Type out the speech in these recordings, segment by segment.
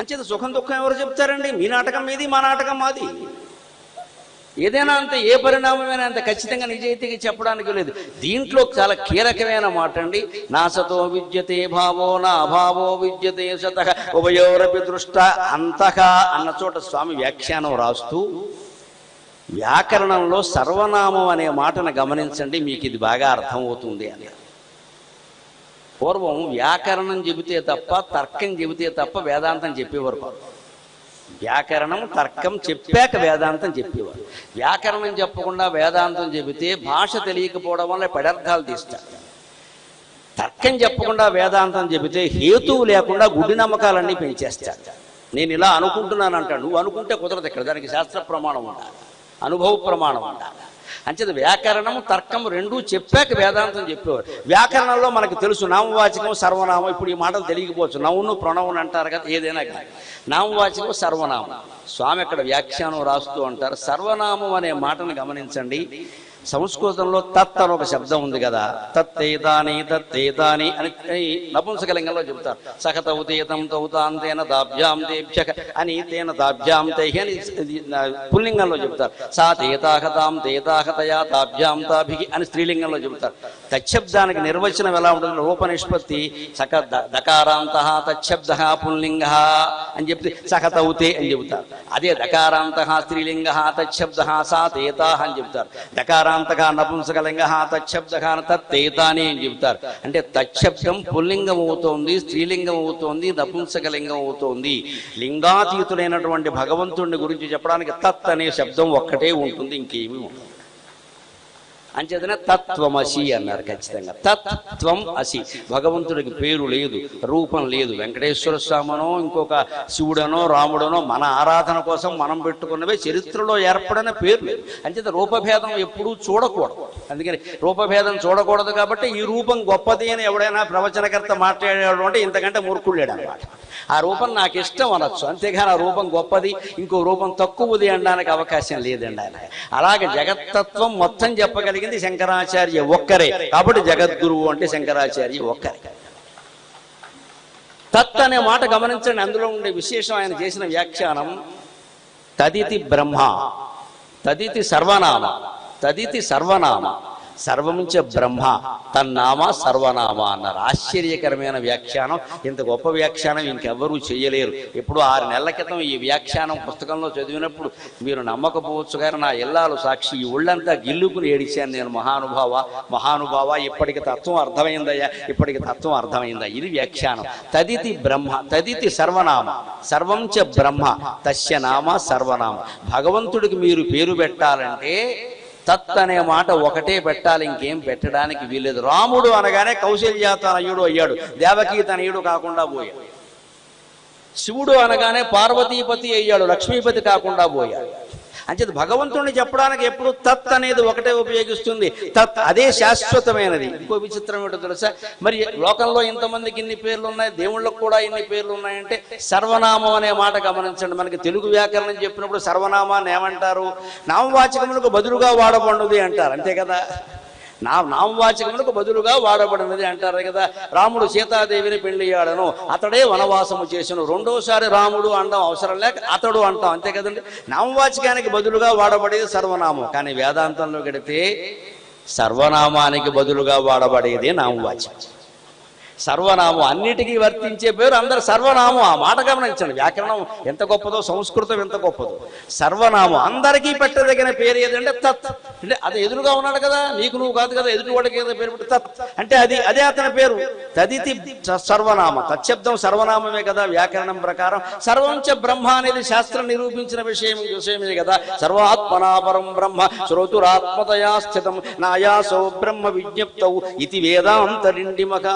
అంచేత సుఖం దుఃఖం ఎవరు చెప్తారండి? మీ నాటకం మీది మా నాటకం మాది. ఏదైనా అంత ఏ పరిణామమైనా అంత ఖచ్చితంగా నిజాయితీగా చెప్పడానికి లేదు. దీంట్లో చాలా కీలకమైన మాట అండి. నాసతో విద్యతే భావో నా అభావో విద్యతే సత ఉభయోరపి దృష్ట అంతక అన్న చోట స్వామి వ్యాఖ్యానం రాస్తూ వ్యాకరణంలో సర్వనామం అనే మాటను గమనించండి మీకు ఇది బాగా అర్థమవుతుంది అని. పూర్వం వ్యాకరణం చెబితే తప్ప తర్కం చెబితే తప్ప వేదాంతం చెప్పేవారు వ్యాకరణం తర్కం చెప్పాక వేదాంతం చెప్పేవారు. వ్యాకరణం చెప్పకుండా వేదాంతం చెబితే భాష తెలియకపోవడం వల్ల పెడర్థాలు తీస్తారు. తర్కం చెప్పకుండా వేదాంతం చెబితే హేతువు లేకుండా గుడి నమ్మకాలన్నీ పెంచేస్తాడు నేను ఇలా అనుకుంటున్నాను అంటాడు నువ్వు అనుకుంటే కుదరదు ఇక్కడ. దానికి శాస్త్ర ప్రమాణం ఉండాలి. అనుభవ ప్రమాణం ఉండాలి. అంచేది వ్యాకరణం తర్కం రెండూ చెప్పాక వేదాంతం చెప్పేవారు. వ్యాకరణంలో మనకు తెలుసు నామవాచకం సర్వనామం ఇప్పుడు ఈ మాటలు తెలియకపోవచ్చు. నవ్వును ప్రణవును అంటారు కదా ఏదైనా కానీ. నామవాచకం సర్వనామం. స్వామి అక్కడ వ్యాఖ్యానం రాస్తూ అంటారు సర్వనామం అనే మాటను గమనించండి. సంస్కృతంలో తత్ అని ఒక శబ్దం ఉంది కదా. తత్తేదాని తత్తేదాని అని నపుంసకలింగంలో చెబుతారు. సహతౌతేతం తౌతాంతేన దాభ్యాం తేభ్య అని తేన దాభ్యాం తేహి అని పుల్లింగంలో చెబుతారు. సా తేతాహతాం తేతాహతయా తాభ్యాం తాభి అని స్త్రీలింగంలో చెబుతారు. తచ్చబ్దానికి నిర్వచనం ఎలా ఉంటుంది? రూపనిష్పత్తి సక దకారాంత తచ్చబ్ద పుల్లింగ అని చెప్తే సహతౌతే అని చెబుతారు. అదే దకారాంత స్త్రీలింగ తచ్చబ్ద సా తేతాహ అని చెబుతారు. దకారాంతగా నపుంసకలింగ తచ్చబ్ద తత్తేతాని అని చెబుతారు. అంటే తచ్చబ్దం పుల్లింగం అవుతోంది స్త్రీలింగం అవుతోంది నపుంసకలింగం అవుతోంది లింగాతీతుడైనటువంటి భగవంతుడిని గురించి చెప్పడానికి తత్ అనే శబ్దం ఒక్కటే ఉంటుంది ఇంకేమీ ఉండదు. అంచేతనే తత్వమసి అన్నారు ఖచ్చితంగా. తత్వం అసి. భగవంతుడికి పేరు లేదు రూపం లేదు. వెంకటేశ్వర స్వామనో ఇంకొక శివుడనో రాముడనో మన ఆరాధన కోసం మనం పెట్టుకున్నవే చరిత్రలో ఏర్పడిన పేరు లేదు అంచేత రూపభేదం ఎప్పుడూ చూడకూడదు. అందుకని రూపభేదం చూడకూడదు కాబట్టి ఈ రూపం గొప్పది అని ఎవడైనా ప్రవచనకర్త మాట్లాడాడు అంటే ఇంతకంటే మూర్ఖుళ్ళాడు అనమాట ఆ రూపం నాకు ఇష్టం అనొచ్చు. అంతేగాని ఆ రూపం గొప్పది ఇంకో రూపం తక్కువది అనడానికి అవకాశం లేదండి ఆయన. అలాగే జగత్తత్వం మొత్తం చెప్పగలిగింది శంకరాచార్య ఒక్కరే. కాబట్టి జగద్గురువు అంటే శంకరాచార్య ఒక్కరే. తత్ అనే మాట గమనించండి. అందులో ఉండే విశేషం ఆయన చేసిన వ్యాఖ్యానం తదితి బ్రహ్మ తదితి సర్వనామ. తదితి సర్వనామ. సర్వముంచ బ్రహ్మ. తన్నామ సర్వనామ అన్నారు ఆశ్చర్యకరమైన వ్యాఖ్యానం. ఇంత గొప్ప వ్యాఖ్యానం ఇంకెవ్వరూ చేయలేరు. ఎప్పుడు ఆరు నెలల క్రితం ఈ వ్యాఖ్యానం పుస్తకంలో చదివినప్పుడు మీరు నమ్మకపోవచ్చు కానీ నా ఇల్లాలు సాక్షి ఈ ఒళ్ళంతా గిల్లుకుని ఏడిచాను నేను. మహానుభావ మహానుభావ ఇప్పటికి తత్వం అర్థమైందయ్యా ఇప్పటికి తత్వం అర్థమైందా? ఇది వ్యాఖ్యానం. తదితి బ్రహ్మ తదితి సర్వనామ. సర్వంచ బ్రహ్మ తస్య నామ సర్వనామ. భగవంతుడికి మీరు పేరు పెట్టాలంటే తత్ అనే మాట ఒకటే పెట్టాలి ఇంకేం పెట్టడానికి వీల్లేదు. రాముడు అనగానే కౌశల్య తనయుడు అయ్యాడు. దేవకీ తనయుడు కాకుండా పోయాడు. శివుడు అనగానే పార్వతీపతి అయ్యాడు లక్ష్మీపతి కాకుండా పోయాడు. అంచేది భగవంతుడిని చెప్పడానికి ఎప్పుడు తత్ అనేది ఒకటే ఉపయోగిస్తుంది. తత్ అదే శాశ్వతమైనది. ఇంకో విచిత్రం ఏంటో తెలుసా? మరి లోకంలో ఇంతమందికి ఇన్ని పేర్లు ఉన్నాయి దేవుళ్ళకు కూడా ఇన్ని పేర్లు ఉన్నాయంటే సర్వనామం అనే మాట గమనించండి. మనకి తెలుగు వ్యాకరణం చెప్పినప్పుడు సర్వనామాన్ని ఏమంటారు? నామవాచకములకు బదులుగా వాడబడుది అంటారు. అంతే కదా? నా నామవాచకములకు బదులుగా వాడబడినది అంటారు కదా. రాముడు సీతాదేవిని పెళ్ళియాడను అతడే వనవాసము చేసను. రెండోసారి రాముడు అనడం అవసరం లేక అతడు అంటాం. అంతే కదండి? నామవాచకానికి బదులుగా వాడబడేది సర్వనామం. కానీ వేదాంతంలో గడితే సర్వనామానికి బదులుగా వాడబడేది నామవాచకం. సర్వనామం అన్నిటికీ వర్తించే పేరు అందరు సర్వనామం. ఆ మాట గమనించండి. వ్యాకరణం ఎంత గొప్పదో సంస్కృతం ఎంత గొప్పదో. సర్వనామం అందరికీ పెట్టదగిన పేరు ఏదంటే తత్. అంటే అది ఎదురుగా ఉన్నాడు కదా నీకు నువ్వు కాదు కదా ఎదుటి వాడికి ఏదో పేరు పెట్టి తత్. అంటే అది అదే అతని పేరు. తదితి సర్వనామ. తచ్చబ్దం సర్వనామమే కదా వ్యాకరణం ప్రకారం. సర్వంచ బ్రహ్మ అనేది శాస్త్రం నిరూపించిన విషయం విషయమే కదా. సర్వాత్మనాపరం బ్రహ్మ శ్రోతురాత్మతయా స్థితం. నాయాసో బ్రహ్మ విజ్ఞప్తౌ. ఇది వేదాంతరిండిమక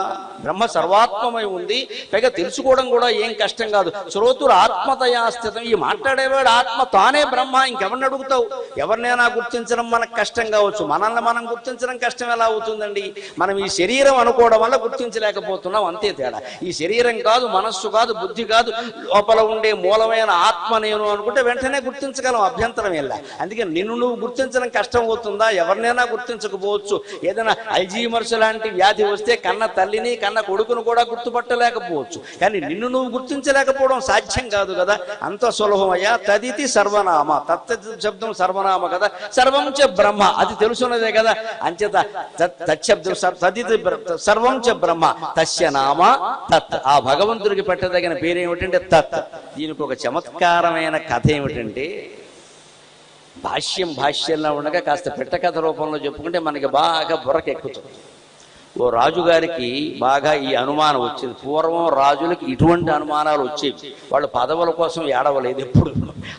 బ్రహ్మ సర్వాత్మమై ఉంది. పైగా తెలుసుకోవడం కూడా ఏం కష్టం కాదు. శ్రోతులు ఆత్మతయా స్థితం. ఈ మాట్లాడేవాడు ఆత్మ తానే బ్రహ్మ. ఇంకెవరిని అడుగుతావు? ఎవరినైనా గుర్తించడం మనకు కష్టం కావచ్చు. మనల్ని మనం గుర్తించడం కష్టం ఎలా అవుతుందండి? మనం ఈ శరీరం అనుకోవడం వల్ల గుర్తించలేకపోతున్నాం. అంతే తేడా. ఈ శరీరం కాదు మనస్సు కాదు బుద్ధి కాదు. లోపల ఉండే మూలమైన ఆత్మ నేను అనుకుంటే వెంటనే గుర్తించగలం. అభ్యంతరం ఎలా అందుకే నిన్ను నువ్వు గుర్తించడం కష్టం అవుతుందా? ఎవరినైనా గుర్తించకపోవచ్చు. ఏదైనా అల్జీమర్స్ లాంటి వ్యాధి వస్తే కన్న తల్లిని కన్న కొడుకును కూడా గుర్తుపట్టలేకపోవచ్చు. కానీ నిన్ను నువ్వు గుర్తించలేకపోవడం సాధ్యం కాదు కదా. అంత సులభమయ్యా. తదితి సర్వనామ. తత్ శబ్దం సర్వనామ కదా. సర్వం చ బ్రహ్మ. అది తెలుసున్నదే కదా. అంచేత తత్ తచ్చబ్దం తదితి సర్వం చ బ్రహ్మ. తస్య నామ తత్. ఆ భగవంతుడికి పెట్టదగిన పేరు ఏమిటంటే తత్. దీనికి ఒక చమత్కారమైన కథ ఏమిటంటే భాష్యం భాష్యంలో ఉండగా కాస్త పెట్టకథ రూపంలో చెప్పుకుంటే మనకి బాగా బుర్రకెక్కుతుంది. ఓ రాజుగారికి బాగా ఈ అనుమానం వచ్చింది. పూర్వం రాజులకి ఇటువంటి అనుమానాలు వచ్చేవి. వాళ్ళు పదవుల కోసం ఏడవలేదు ఎప్పుడు.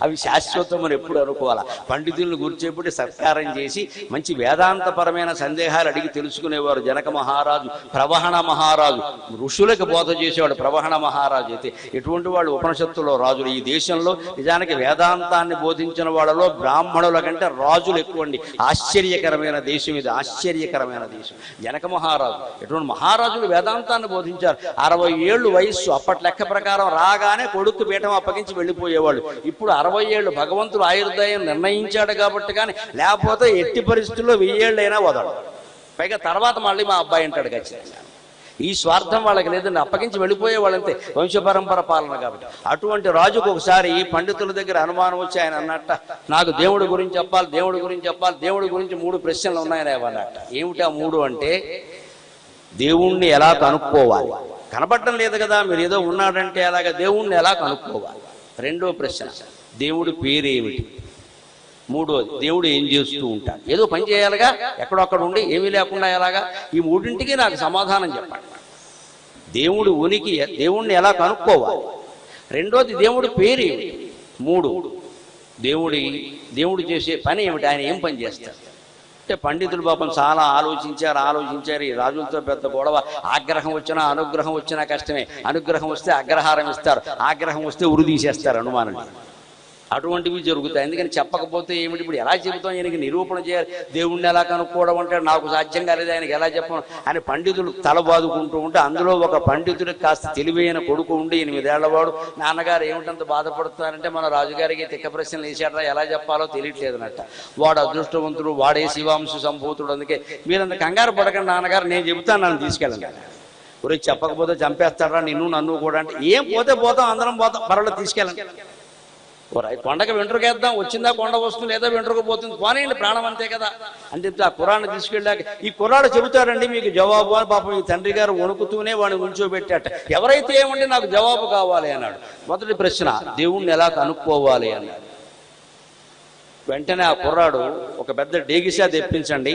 అవి శాశ్వతమని ఎప్పుడు అనుకోవాలా? పండితులను గుర్చేపుటి సత్కారం చేసి మంచి వేదాంతపరమైన సందేహాలు అడిగి తెలుసుకునేవారు జనక మహారాజు ప్రవహణ మహారాజు. ఋషులకు బోధ చేసేవాడు ప్రవహణ మహారాజు అయితే ఎటువంటి వాళ్ళు ఉపనిషత్తులో రాజులు? ఈ దేశంలో నిజానికి వేదాంతాన్ని బోధించిన వాళ్ళలో బ్రాహ్మణుల కంటే రాజులు ఎక్కువండి. ఆశ్చర్యకరమైన దేశం ఇది ఆశ్చర్యకరమైన దేశం. జనక మహారాజు ఎటువంటి మహారాజులు వేదాంతాన్ని బోధించారు? అరవై ఏళ్ళు వయస్సు అప్పటి లెక్క ప్రకారం రాగానే కొడుకు పీఠం అప్పగించి వెళ్ళిపోయేవాళ్ళు. ఇప్పుడు అరవై ఏళ్ళు భగవంతుడు ఆయుర్దాయం నిర్ణయించాడు కాబట్టి కానీ లేకపోతే ఎట్టి పరిస్థితుల్లో వెయ్యేళ్ళైనా వదడు పైగా తర్వాత మళ్ళీ మా అబ్బాయి అంటాడు ఖచ్చితంగా. ఈ స్వార్థం వాళ్ళకి లేదండి అప్పగించి వెళ్ళిపోయే వాళ్ళంతే వంశపరంపర పాలన కాబట్టి. అటువంటి రాజుకు ఒకసారి పండితుల దగ్గర అనుమానం వచ్చి ఆయన అన్నట్ట నాకు దేవుడి గురించి చెప్పాలి దేవుడి గురించి చెప్పాలి దేవుడి గురించి మూడు ప్రశ్నలు ఉన్నాయని అన్నట్ట. ఏమిటి ఆ మూడు అంటే దేవుణ్ణి ఎలా కనుక్కోవాలి? కనపడటం లేదు కదా మీరు ఏదో ఉన్నాడంటే అలాగా దేవుణ్ణి ఎలా కనుక్కోవాలి? రెండో ప్రశ్న దేవుడి పేరేమిటి? మూడోది దేవుడు ఏం చేస్తూ ఉంటాడు? ఏదో పని చేయాలిగా ఎక్కడొక్కడ ఉండి ఏమీ లేకుండా ఎలాగా? ఈ మూడింటికి నాకు సమాధానం చెప్పండి. దేవుడు ఉనికి దేవుణ్ణి ఎలా కనుక్కోవాలి? రెండోది దేవుడి పేరేమిటి? మూడు దేవుడి దేవుడు చేసే పని ఏమిటి? ఆయన ఏం పని చేస్తాడు? అంటే పండితులు పాపం చాలా ఆలోచించారు ఆలోచించారు. ఈ రాజులతో పెద్ద గొడవ. ఆగ్రహం వచ్చినా అనుగ్రహం వచ్చినా కష్టమే. అనుగ్రహం వస్తే అగ్రహారం ఇస్తారు. ఆగ్రహం వస్తే ఉరి తీసేస్తారు అనుమానం అటువంటివి జరుగుతాయి. ఎందుకని చెప్పకపోతే ఏమిటి? ఇప్పుడు ఎలా చెబుతాం? ఆయనకి నిరూపణ చేయాలి. దేవుణ్ణి ఎలా కనుక్కోవడం అంటే నాకు సాధ్యం కాలేదు ఆయనకి ఎలా చెప్పను అని పండితులు తల బాదుకుంటూ ఉంటే అందులో ఒక పండితుడికి కాస్త తెలివైన కొడుకు ఉండి ఎనిమిదేళ్ళవాడు నాన్నగారు ఏమిటంత బాధపడుతున్నారంటే మన రాజుగారికి తిక్క ప్రశ్నలు వేసాడరా ఎలా చెప్పాలో తెలియట్లేదనట వాడు అదృష్టవంతుడు వాడే శివాంశ సంభూతుడు అందుకే. మీరంత కంగారు పడకండి నాన్నగారు నేను చెబుతాను నన్ను తీసుకెళ్ళండి. ఒరే చెప్పకపోతే చంపేస్తాడరా నిన్ను నన్ను కూడా అంటే ఏం పోతే పోతాం అందరం పోతాం పర్వాలేదు తీసుకెళ్ళండి. కొండకి వెంట్రుకేద్దాం వచ్చిందా కొండ వస్తుంది లేదా వెంట్రుక పోతుంది. పోనీయండి ప్రాణం అంతే కదా. అని చెప్తే ఆ కురాన్ని తీసుకెళ్ళాక ఈ కుర్రాడు చెబుతాడండి మీకు జవాబు అని పాపం ఈ తండ్రి గారు వణుకుతూనే వాడిని ఉంచోబెట్టాట. ఎవరైతే ఏమంటే నాకు జవాబు కావాలి అన్నాడు. మొదటి ప్రశ్న దేవుణ్ణి ఎలా కనుక్కోవాలి అన్నాడు. వెంటనే ఆ కుర్రాడు ఒక పెద్ద డేగిసా తెప్పించండి.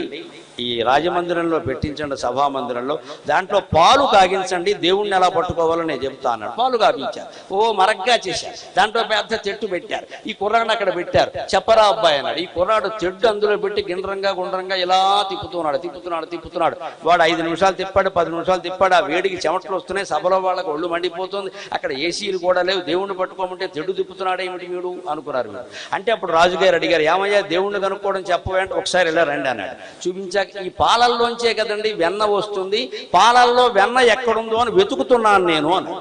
ఈ రాజమందిరంలో పెట్టించండి సభా మందిరంలో దాంట్లో పాలు కాగించండి. దేవుణ్ణి ఎలా పట్టుకోవాలో నేను చెప్తా అన్నాడు. పాలు కాగించారు ఓ మరగ్గా చేశారు. దాంట్లో పెద్ద చెట్టు పెట్టారు. ఈ కుర్రాడు అక్కడ పెట్టారు. చెప్పరా అబ్బాయి అన్నాడు. ఈ కుర్రాడు చెట్టు అందులో పెట్టి గిండ్రంగా గుండ్రంగా ఇలా తిప్పుతున్నాడు తిప్పుతున్నాడు తిప్పుతున్నాడు. వాడు ఐదు నిమిషాలు తిప్పాడు పది నిమిషాలు తిప్పాడు. ఆ వేడికి చెమటలు వస్తున్నాయి. సభలో వాళ్ళకి ఒళ్ళు మండిపోతుంది. అక్కడ ఏసీలు కూడా లేవు. దేవుణ్ణి పట్టుకోమంటే చెడు తిప్పుతున్నాడు ఏమిటి వీడు? అనుకున్నారు అంటే అప్పుడు రాజుగారు అడిగారు ఏమయ్యా దేవుణ్ణి కనుక్కోవడం చెప్పవేంటే ఒకసారి ఇలా రండి అన్నాడు. చూపించాక ఈ పాలల్లోంచే కదండి వెన్న వస్తుంది. పాలల్లో వెన్న ఎక్కడుందో అని వెతుకుతున్నాను నేను అని.